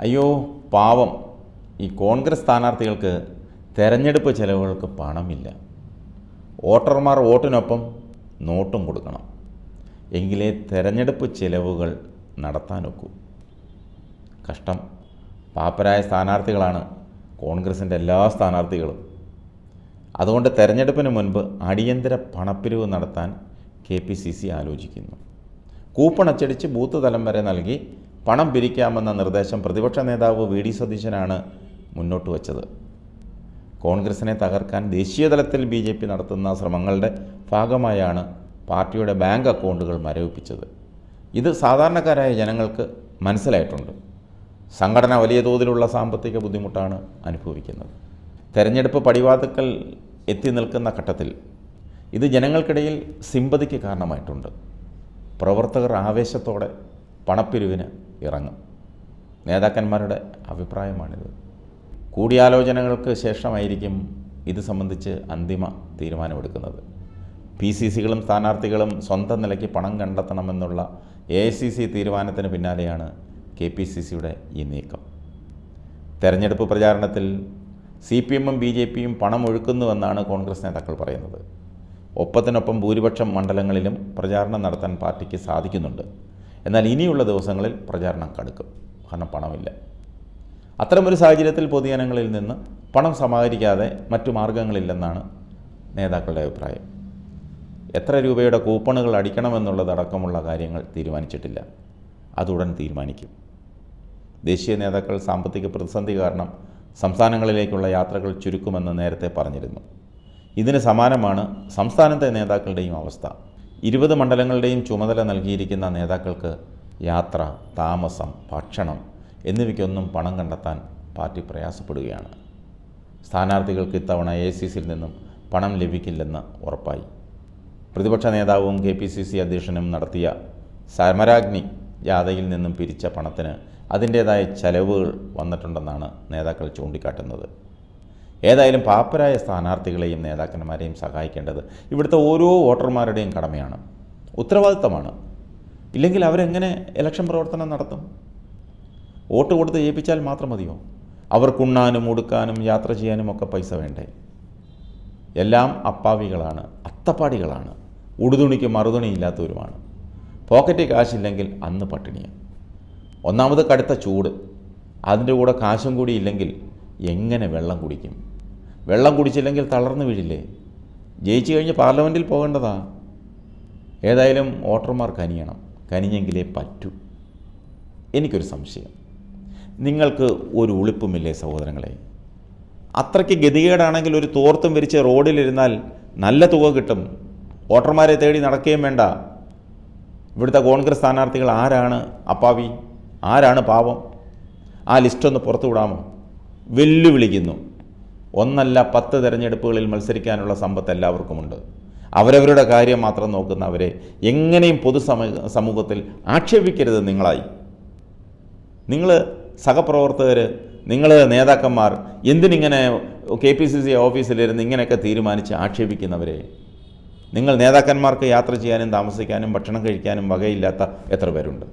അയ്യോ പാവം. ഈ കോൺഗ്രസ് സ്ഥാനാർത്ഥികൾക്ക് തെരഞ്ഞെടുപ്പ് ചെലവുകൾക്ക് പണമില്ല. വോട്ടർമാർ വോട്ടിനൊപ്പം നോട്ടും കൊടുക്കണം. എങ്കിലേ തെരഞ്ഞെടുപ്പ് ചെലവുകൾ നടത്താനൊക്കൂ. കഷ്ടം. പാപ്പരായ സ്ഥാനാർത്ഥികളാണ് കോൺഗ്രസിന്റെ എല്ലാ സ്ഥാനാർത്ഥികളും. അതുകൊണ്ട് തെരഞ്ഞെടുപ്പിന് മുൻപ് അടിയന്തര പണപ്പിരിവ് നടത്താൻ കെ പി സി സി ആലോചിക്കുന്നു. കൂപ്പൺ അച്ചടിച്ച് ബൂത്ത് തലം വരെ നൽകി പണം പിരിക്കാമെന്ന നിർദ്ദേശം പ്രതിപക്ഷ നേതാവ് വി ഡി സതീശനാണ് മുന്നോട്ട് വച്ചത്. കോൺഗ്രസിനെ തകർക്കാൻ ദേശീയതലത്തിൽ ബി ജെ പി നടത്തുന്ന ശ്രമങ്ങളുടെ ഭാഗമായാണ് പാർട്ടിയുടെ ബാങ്ക് അക്കൗണ്ടുകൾ മരവിപ്പിച്ചത്. ഇത് സാധാരണക്കാരായ ജനങ്ങൾക്ക് മനസ്സിലായിട്ടുണ്ട്. സംഘടന വലിയ തോതിലുള്ള സാമ്പത്തിക ബുദ്ധിമുട്ടാണ് അനുഭവിക്കുന്നത്. തെരഞ്ഞെടുപ്പ് പടിവാതുക്കൽ എത്തി നിൽക്കുന്ന ഘട്ടത്തിൽ ഇത് ജനങ്ങൾക്കിടയിൽ സിമ്പതിക്ക് കാരണമായിട്ടുണ്ട്. പ്രവർത്തകർ ആവേശത്തോടെ പണപ്പിരിവിന് ഇറങ്ങും. നേതാക്കന്മാരുടെ അഭിപ്രായമാണിത്. കൂടിയാലോചനകൾക്ക് ശേഷമായിരിക്കും ഇത് സംബന്ധിച്ച് അന്തിമ തീരുമാനമെടുക്കുന്നത്. പി സി സികളും സ്ഥാനാർത്ഥികളും സ്വന്തം നിലയ്ക്ക് പണം കണ്ടെത്തണമെന്നുള്ള എ ഐ സി സി തീരുമാനത്തിന് പിന്നാലെയാണ് കെ പി സി സിയുടെ ഈ നീക്കം. തെരഞ്ഞെടുപ്പ് പ്രചാരണത്തിൽ സി പി എമ്മും ബി ജെ പിയും പണം ഒഴുക്കുന്നുവെന്നാണ് കോൺഗ്രസ് നേതാക്കൾ പറയുന്നത്. ഒപ്പത്തിനൊപ്പം ഭൂരിപക്ഷം മണ്ഡലങ്ങളിലും പ്രചാരണം നടത്താൻ പാർട്ടിക്ക് സാധിക്കുന്നുണ്ട്. എന്നാൽ ഇനിയുള്ള ദിവസങ്ങളിൽ പ്രചാരണം കടുക്കും. കാരണം പണമില്ല. അത്തരമൊരു സാഹചര്യത്തിൽ പൊതുജനങ്ങളിൽ നിന്ന് പണം സമാഹരിക്കാതെ മറ്റു മാർഗങ്ങളില്ലെന്നാണ് നേതാക്കളുടെ അഭിപ്രായം. എത്ര രൂപയുടെ കൂപ്പണുകൾ അടിക്കണമെന്നുള്ളതടക്കമുള്ള കാര്യങ്ങൾ തീരുമാനിച്ചിട്ടില്ല. അതുടൻ തീരുമാനിക്കും. ദേശീയ നേതാക്കൾ സാമ്പത്തിക പ്രതിസന്ധി കാരണം സംസ്ഥാനങ്ങളിലേക്കുള്ള യാത്രകൾ ചുരുക്കുമെന്ന് നേരത്തെ പറഞ്ഞിരുന്നു. ഇതിന് സമാനമാണ് സംസ്ഥാനത്തെ നേതാക്കളുടെയും അവസ്ഥ. ഇരുപത് മണ്ഡലങ്ങളുടെയും ചുമതല നൽകിയിരിക്കുന്ന നേതാക്കൾക്ക് യാത്ര താമസം ഭക്ഷണം എന്നിവയ്ക്കൊന്നും പണം കണ്ടെത്താൻ പാർട്ടി പ്രയാസപ്പെടുകയാണ്. സ്ഥാനാർത്ഥികൾക്ക് ഇത്തവണ എ സി സിയിൽ നിന്നും പണം ലഭിക്കില്ലെന്ന് ഉറപ്പായി. പ്രതിപക്ഷ നേതാവും കെ പി സി സി അധ്യക്ഷനും നടത്തിയ സമരാഗ്നി ജാഥയിൽ നിന്നും പിരിച്ച പണത്തിന് അതിന്റേതായ ചെലവുകൾ വന്നിട്ടുണ്ടെന്നാണ് നേതാക്കൾ ചൂണ്ടിക്കാട്ടുന്നത്. ഏതായാലും പാപ്പരായ സ്ഥാനാർത്ഥികളെയും നേതാക്കന്മാരെയും സഹായിക്കേണ്ടത് ഇവിടുത്തെ ഓരോ വോട്ടർമാരുടെയും കടമയാണ്. ഉത്തരവാദിത്തമാണ്. ഇല്ലെങ്കിൽ അവരെങ്ങനെ ഇലക്ഷൻ പ്രവർത്തനം നടത്തും? വോട്ട് കൊടുത്ത് ജയിപ്പിച്ചാൽ മാത്രം മതിയോ? അവർക്കുണ്ണാനും ഉടുക്കാനും യാത്ര ചെയ്യാനും ഒക്കെ പൈസ വേണ്ടേ? എല്ലാം അപ്പാവികളാണ് അത്തപ്പാടികളാണ്. ഉടുതുണിക്ക് മറുതുണിയില്ലാത്തവരുമാണ് പോക്കറ്റിൽ കാശില്ലെങ്കിൽ അന്ന് പട്ടിണിയാണ് ഒന്നാമത് കടുത്ത ചൂട്. അതിന്റെ കൂടെ കാശും കൂടി ഇല്ലെങ്കിൽ എങ്ങനെ വെള്ളം കുടിക്കും? വെള്ളം കുടിച്ചില്ലെങ്കിൽ തളർന്നു വീഴില്ലേ? ജയിച്ചു കഴിഞ്ഞ് പാർലമെന്റിൽ പോകേണ്ടതാ. ഏതായാലും വോട്ടർമാർ കനിയണം. കനിഞ്ഞെങ്കിലേ പറ്റൂ. എനിക്കൊരു സംശയം. നിങ്ങൾക്ക് ഒരു ഉളിപ്പുമില്ലേ സഹോദരങ്ങളെ? അത്രയ്ക്ക് ഗതികേടാണെങ്കിൽ ഒരു തോർത്തും വിരിച്ച് റോഡിലിരുന്നാൽ നല്ല തുക കിട്ടും. വോട്ടർമാരെ തേടി നടക്കുകയും വേണ്ട. ഇവിടുത്തെ കോൺഗ്രസ് സ്ഥാനാർത്ഥികൾ ആരാണ് അപ്പാവി? ആരാണ് പാവം? ആ ലിസ്റ്റൊന്ന് പുറത്തു വിടാമോ വെല്ലുവിളിക്കുന്നു. ഒന്നല്ല പത്ത് തിരഞ്ഞെടുപ്പുകളിൽ മത്സരിക്കാനുള്ള സമ്പത്ത് എല്ലാവർക്കുമുണ്ട്. അവരവരുടെ കാര്യം മാത്രം നോക്കുന്നവരെ എങ്ങനെയും പൊതുസമ സമൂഹത്തിൽ ആക്ഷേപിക്കരുത് നിങ്ങളായി. നിങ്ങൾ സഹപ്രവർത്തകർ നിങ്ങൾ നേതാക്കന്മാർ എന്തിനിങ്ങനെ കെ പി സി സി ഓഫീസിലിരുന്ന് ഇങ്ങനെയൊക്കെ തീരുമാനിച്ച് ആക്ഷേപിക്കുന്നവരെ? നിങ്ങൾ നേതാക്കന്മാർക്ക് യാത്ര ചെയ്യാനും താമസിക്കാനും ഭക്ഷണം കഴിക്കാനും വകയില്ലാത്ത എത്ര പേരുണ്ട്?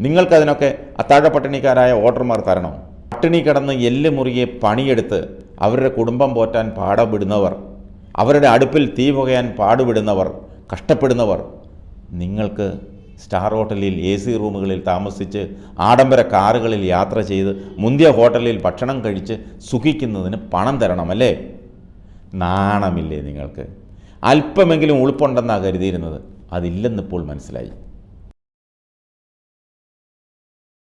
നിങ്ങൾക്കതിനൊക്കെ അത്താഴ പട്ടിണിക്കാരായ വോട്ടർമാർ തരണം? പട്ടിണി കിടന്ന് എല്ല് മുറിയെ പണിയെടുത്ത് അവരുടെ കുടുംബം പോറ്റാൻ പാടപെടുന്നവർ അവരുടെ അടുപ്പിൽ തീ പുകയാൻ പാടുപെടുന്നവർ കഷ്ടപ്പെടുന്നവർ നിങ്ങൾക്ക് സ്റ്റാർ ഹോട്ടലിൽ എ സി റൂമുകളിൽ താമസിച്ച് ആഡംബര കാറുകളിൽ യാത്ര ചെയ്ത് മുന്തിയ ഹോട്ടലിൽ ഭക്ഷണം കഴിച്ച് സുഖിക്കുന്നതിന് പണം തരണമല്ലേ? നാണമില്ലേ നിങ്ങൾക്ക്? അല്പമെങ്കിലും ഉളുപ്പുണ്ടെന്നാണ് കരുതിയിരുന്നത്. അതില്ലെന്നിപ്പോൾ മനസ്സിലായി.